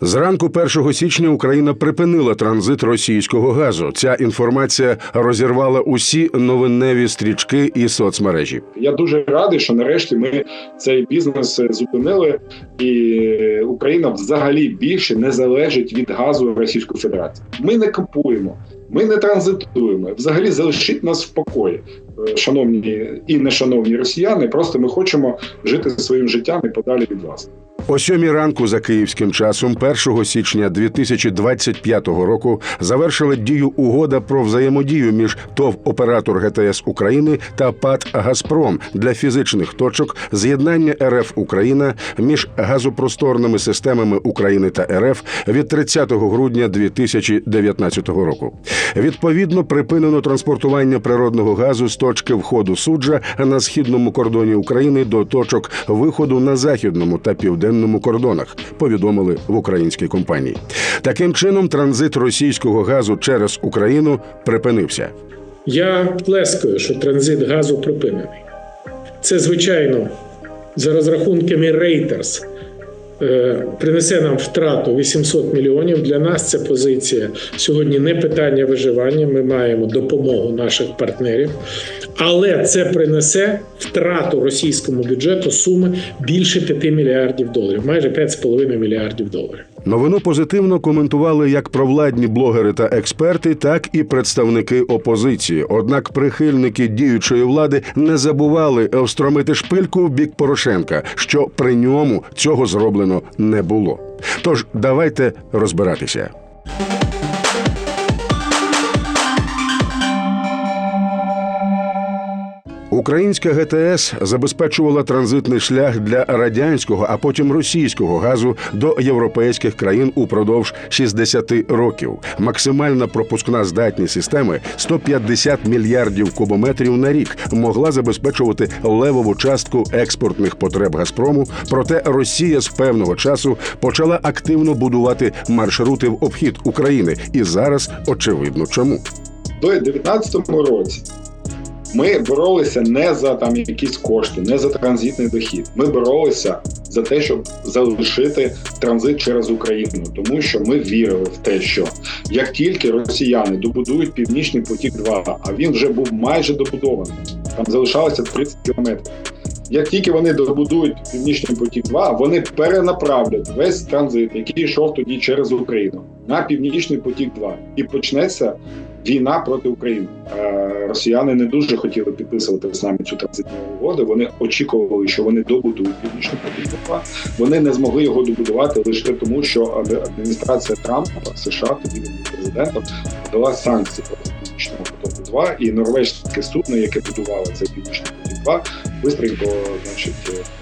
Зранку 1 січня Україна припинила транзит російського газу. Ця інформація розірвала усі новинневі стрічки і соцмережі. Я дуже радий, що нарешті ми цей бізнес зупинили, і Україна взагалі більше не залежить від газу Російської Федерації. Ми не купуємо, ми не транзитуємо. Взагалі залишіть нас в покої, Е, шановні і нешановні росіяни. Просто ми хочемо жити своїм життям і подалі від вас. О сьомій ранку за київським часом, 1 січня 2025 року, завершила дію угода про взаємодію між ТОВ оператор ГТС України та ПАТ Газпром для фізичних точок з'єднання РФ Україна між газопросторними системами України та РФ від 30 грудня 2019 року. Відповідно, припинено транспортування природного газу з точки входу суджа на східному кордоні України до точок виходу на західному та південному кордонах. Повідомили в українській компанії. Таким чином, транзит російського газу через Україну припинився. Я плескаю, що транзит газу припинений. Це, звичайно, за розрахунками Reuters, принесе нам втрату 800 мільйонів. Для нас це позиція сьогодні не питання виживання. Ми маємо допомогу наших партнерів, але це принесе втрату російському бюджету суми більше 5 мільярдів доларів, майже 5,5 мільярдів доларів. Новину позитивно коментували як провладні блогери та експерти, так і представники опозиції. Однак прихильники діючої влади не забували встромити шпильку в бік Порошенка, що при ньому цього зроблено не було. Тож давайте розбиратися. Українська ГТС забезпечувала транзитний шлях для радянського, а потім російського газу до європейських країн упродовж 60 років. Максимальна пропускна здатність системи 150 мільярдів кубометрів на рік могла забезпечувати левову частку експортних потреб Газпрому. Проте Росія з певного часу почала активно будувати маршрути в обхід України, і зараз очевидно чому. До 2019 році ми боролися не за там якісь кошти, не за транзитний дохід. Ми боролися за те, щоб залишити транзит через Україну, тому що ми вірили в те, що як тільки росіяни добудують північний потік, 2 а він вже був майже добудований, там залишалося 30 кілометрів. Як тільки вони добудують північний потік 2 вони перенаправлять весь транзит, який йшов тоді через Україну, на північний потік 2 і почнеться війна проти України. Е, Росіяни не дуже хотіли підписувати з нами цю транзитну угоду. Вони очікували, що вони добудують північний потік 2 Вони не змогли його добудувати лише тому, що ад- адміністрація Трампа США тоді президентом дала санкції проти північного потоку 2 і норвежське судно, яке будувало цей північний потік 2 бистренько, значить,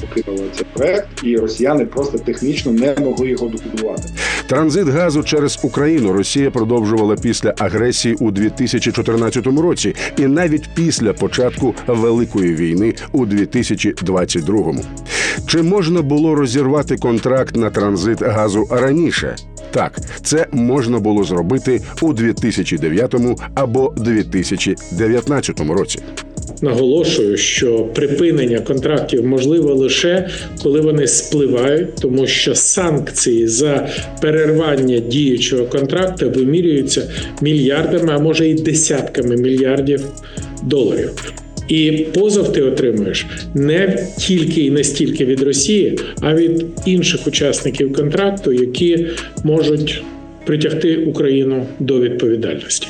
покинуло цей проект, і росіяни просто технічно не могли його добудувати. Транзит газу через Україну Росія продовжувала після агресії у 2014 році, і навіть після початку великої війни у 2022. Чи можна було розірвати контракт на транзит газу раніше? Так, це можна було зробити у 2009 або 2019 році. Наголошую, що припинення контрактів можливо лише коли вони спливають, тому що санкції за перервання діючого контракту вимірюються мільярдами, а може й десятками мільярдів доларів. І позов ти отримуєш не тільки і не стільки від Росії, а від інших учасників контракту, які можуть притягти Україну до відповідальності.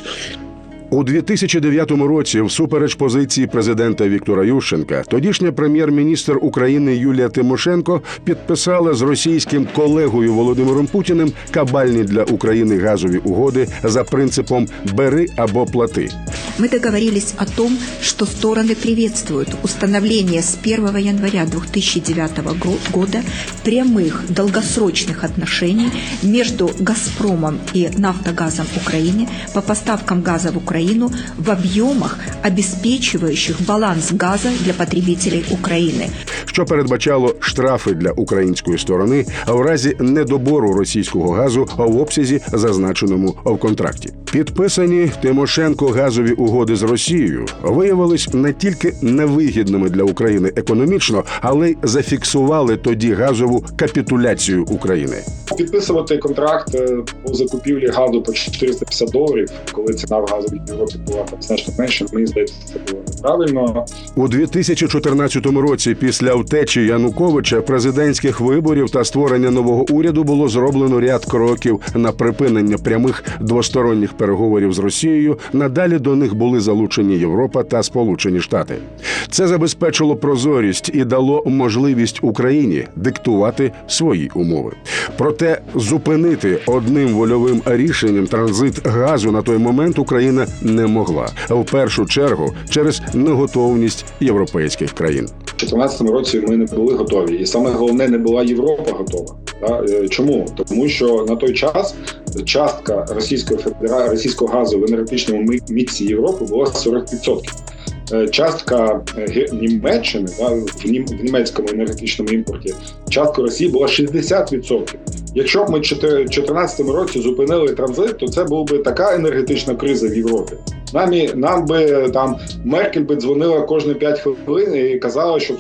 У 2009 році, всупереч позиції президента Віктора Ющенка, тодішня прем'єр-міністр України Юлія Тимошенко підписала з російським колегою Володимиром Путіним кабальні для України газові угоди за принципом бери або плати. Мы договорились о том, что стороны приветствуют установление с 1 января 2009 гро- года прямых долгосрочных отношений между «Газпромом» и «Нафтогазом Украины» по поставкам газа в Украину в объемах, обеспечивающих баланс газа для потребителей Украины. що передбачало штрафи для української сторони в разі недобору російського газу в обсязі, зазначеному в контракті. Підписані Тимошенко газові угоди з Росією виявились не тільки невигідними для України економічно, але й зафіксували тоді газову капітуляцію України. Підписувати контракт е, по закупівлі газу по 450 доларів, коли ціна в газу Європі була там значно менше, мені здається, це було неправильно. У 2014 році, після втечі Януковича, президентських виборів та створення нового уряду було зроблено ряд кроків на припинення прямих двосторонніх переговорів з Росією. Надалі до них були залучені Європа та Сполучені Штати. Це забезпечило прозорість і дало можливість Україні диктувати свої умови. Проте зупинити одним вольовим рішенням транзит газу на той момент Україна не могла. В першу чергу через неготовність європейських країн. У 2014 році ми не були готові, і саме головне, не була Європа готова. Е, Чому? Тому що на той час частка Російської Федерації російського газу в енергетичному міксі Європи була 40%. Е, Частка е, Німеччини да, в німецькому енергетичному імпорті, частка Росії була 60%. Якщо б ми в 2014 році зупинили транзит, то це була би така енергетична криза в Європі. Нам, нам би там Меркель би дзвонила кожні 5 хвилин і казала, що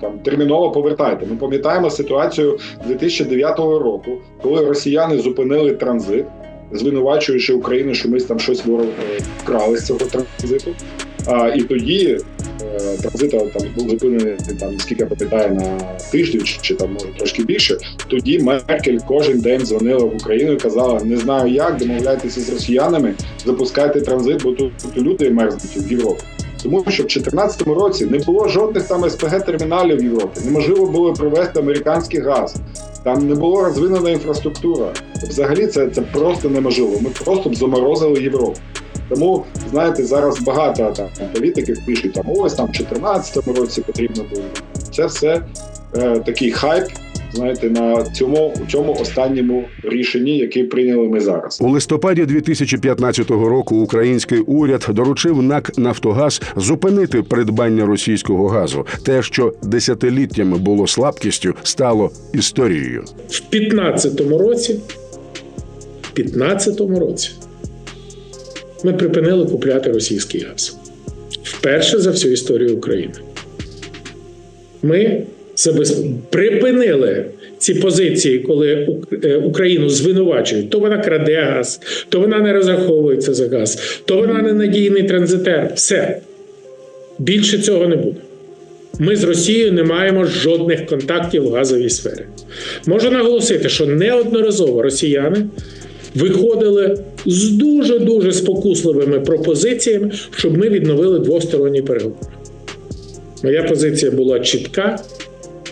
там терміново повертайте. Ми пам'ятаємо ситуацію 2009 року, коли росіяни зупинили транзит, звинувачуючи Україну, що ми там щось е, вкрали з цього транзиту. А, і тоді е, транзит там був зупинений там, скільки пам'ятаю, на тиждень чи, там може трошки більше. Тоді Меркель кожен день дзвонила в Україну і казала: не знаю як, домовляйтеся з росіянами, запускайте транзит, бо тут, люди мерзнуть в Європі. Тому що в 2014 році не було жодних там СПГ терміналів в Європі. Неможливо було привезти американський газ. Там не було розвинена інфраструктура. Взагалі, це, це просто неможливо. Ми просто б заморозили Європу. Тому знаєте, зараз багато там політиків пишуть там ось там в 2014 році потрібно було. Це все е, такий хайп. Знаєте, на цьому цьому останньому рішенні, яке прийняли ми зараз. У листопаді 2015 року український уряд доручив НАК Нафтогаз зупинити придбання російського газу. Те, що десятиліттями було слабкістю, стало історією. В 15-му році, в 15-му році ми припинили купляти російський газ. Вперше за всю історію України. Ми забез... припинили ці позиції, коли е, Україну звинувачують. То вона краде газ, то вона не розраховується за газ, то вона ненадійний транзитер. Все. Більше цього не буде. Ми з Росією не маємо жодних контактів в газовій сфері. Можу наголосити, що неодноразово росіяни виходили з дуже дуже спокусливими пропозиціями, щоб ми відновили двосторонні переговори. Моя позиція була чітка: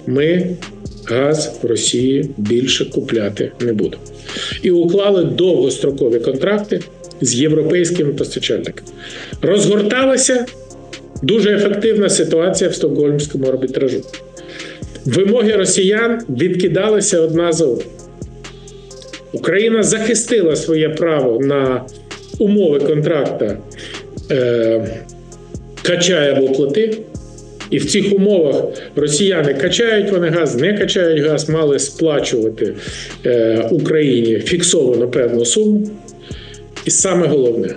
ми газ в Росії більше купляти не будемо. І уклали довгострокові контракти з європейськими постачальниками. Розгорталася дуже ефективна ситуація в стокгольмському арбітражу. Вимоги росіян відкидалися одна за одною. Україна захистила своє право на умови контракта е, качай або плати. І в цих умовах росіяни качають вони газ, не качають газ, мали сплачувати е, Україні фіксовано певну суму. І саме головне,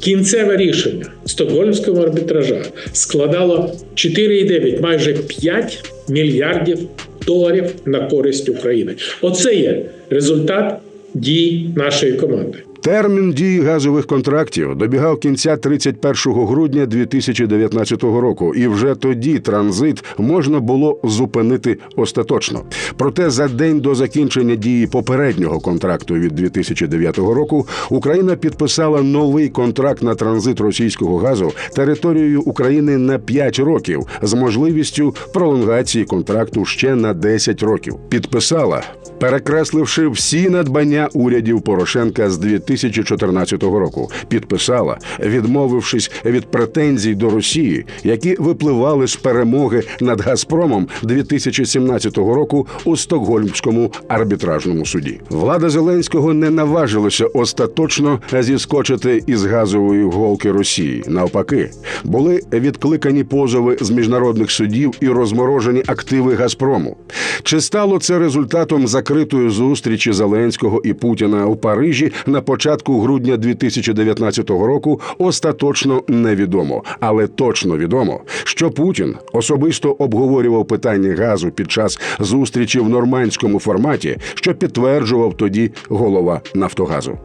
кінцеве рішення Стокгольмського арбітража складало 4,9, майже 5 мільярдів доларів на користь України. Оце є результат дій нашої команди. Термін дії газових контрактів добігав кінця 31 грудня 2019 року, і вже тоді транзит можна було зупинити остаточно. Проте за день до закінчення дії попереднього контракту від 2009 року Україна підписала новий контракт на транзит російського газу територією України на 5 років з можливістю пролонгації контракту ще на 10 років. Підписала перекресливши всі надбання урядів Порошенка з 2014 року, підписала, відмовившись від претензій до Росії, які випливали з перемоги над Газпромом 2017 року у Стокгольмському арбітражному суді. Влада Зеленського не наважилася остаточно зіскочити із газової голки Росії. Навпаки, були відкликані позови з міжнародних судів і розморожені активи Газпрому. Чи стало це результатом закритої зустрічі Зеленського і Путіна у Парижі на початку? Початку грудня 2019 року остаточно невідомо, але точно відомо, що Путін особисто обговорював питання газу під час зустрічі в нормандському форматі, що підтверджував тоді голова Нафтогазу.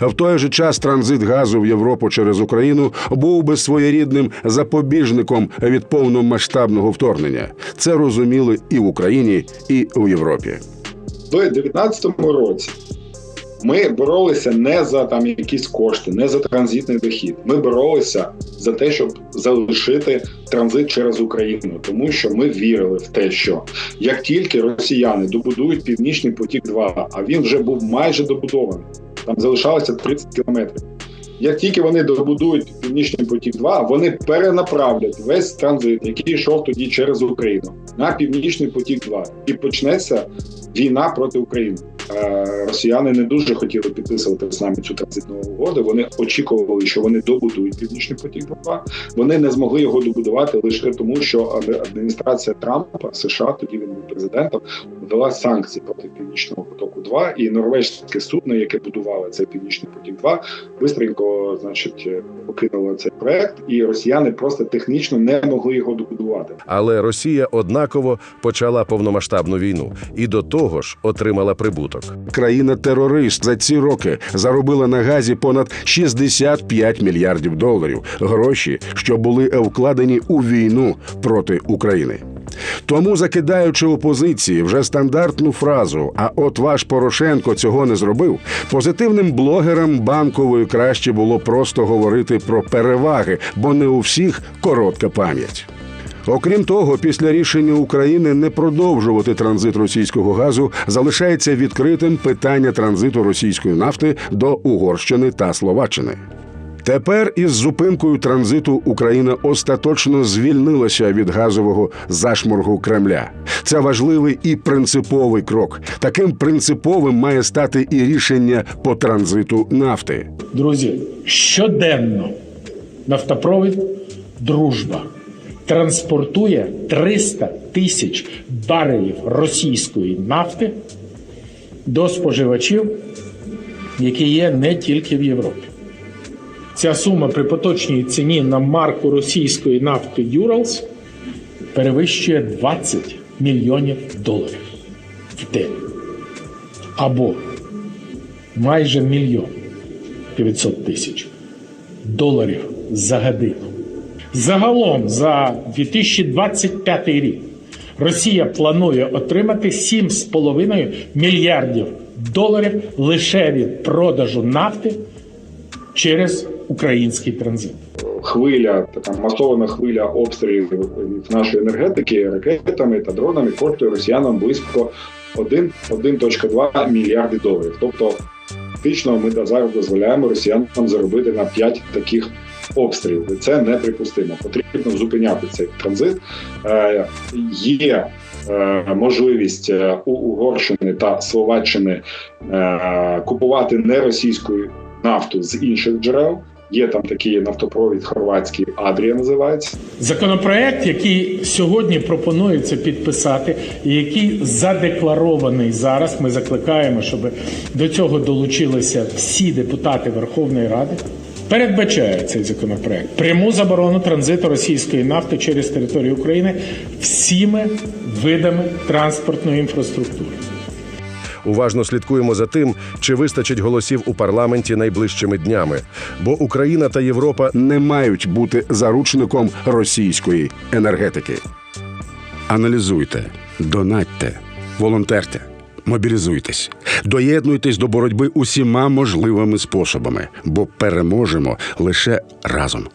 В той же час транзит газу в Європу через Україну був би своєрідним запобіжником від повномасштабного вторгнення. Це розуміли і в Україні, і у Європі. В 2019 році ми боролися не за там якісь кошти, не за транзитний дохід. Ми боролися за те, щоб залишити транзит через Україну, тому що ми вірили в те, що як тільки росіяни добудують північний потік 2 а він вже був майже добудований, там залишалося 30 кілометрів. Як тільки вони добудують північний потік 2 вони перенаправлять весь транзит, який йшов тоді через Україну, на північний потік 2 і почнеться війна проти України. Е, Росіяни не дуже хотіли підписувати з нами цю транзитну угоду. Вони очікували, що вони добудують північний потік. 2 вони не змогли його добудувати лише тому, що ад- адміністрація Трампа США, тоді він був президентом, ввела санкції проти північного потоку. 2 і норвежське судно, яке будувало цей північний потік. 2 бистренько, значить, покинуло цей проект, і росіяни просто технічно не могли його добудувати. Але Росія однаково почала повномасштабну війну і до того ж отримала прибуток. Країна-терорист за ці роки заробила на газі понад 65 мільярдів доларів гроші, що були вкладені у війну проти України. Тому, закидаючи опозиції вже стандартну фразу А от ваш Порошенко цього не зробив, позитивним блогерам банкової краще було просто говорити про переваги, бо не у всіх коротка пам'ять. Окрім того, після рішення України не продовжувати транзит російського газу залишається відкритим питання транзиту російської нафти до Угорщини та Словаччини. Тепер із зупинкою транзиту Україна остаточно звільнилася від газового зашморгу Кремля. Це важливий і принциповий крок. Таким принциповим має стати і рішення по транзиту нафти. Друзі, щоденно нафтопровід Дружба транспортує 300 тисяч барелів російської нафти до споживачів, які є не тільки в Європі. Ця сума при поточній ціні на марку російської нафти Юралс перевищує 20 мільйонів доларів в день. Або майже мільйон 900 тисяч доларів за годину. Загалом за 2025 рік Росія планує отримати 7,5 мільярдів доларів лише від продажу нафти через український транзит. хвиля, така масована хвиля обстрілів нашої енергетики ракетами та дронами коштує росіянам близько 1, 1.2 мільярди доларів. Тобто, фактично, ми зараз дозволяємо росіянам заробити на 5 таких обстрілів. І Це неприпустимо. Потрібно зупиняти цей транзит. Е, є е, можливість е, у Угорщини та Словаччини купувати не російську нафту з інших джерел. Є там такий нафтопровід хорватський Адрія називається. Законопроект, який сьогодні пропонується підписати, і який задекларований зараз. Ми закликаємо, щоб до цього долучилися всі депутати Верховної Ради. Передбачає цей законопроект пряму заборону транзиту російської нафти через територію України всіми видами транспортної інфраструктури. Уважно слідкуємо за тим, чи вистачить голосів у парламенті найближчими днями, бо Україна та Європа не мають бути заручником російської енергетики. Аналізуйте, донатьте, волонтерте, мобілізуйтесь, доєднуйтесь до боротьби усіма можливими способами, бо переможемо лише разом.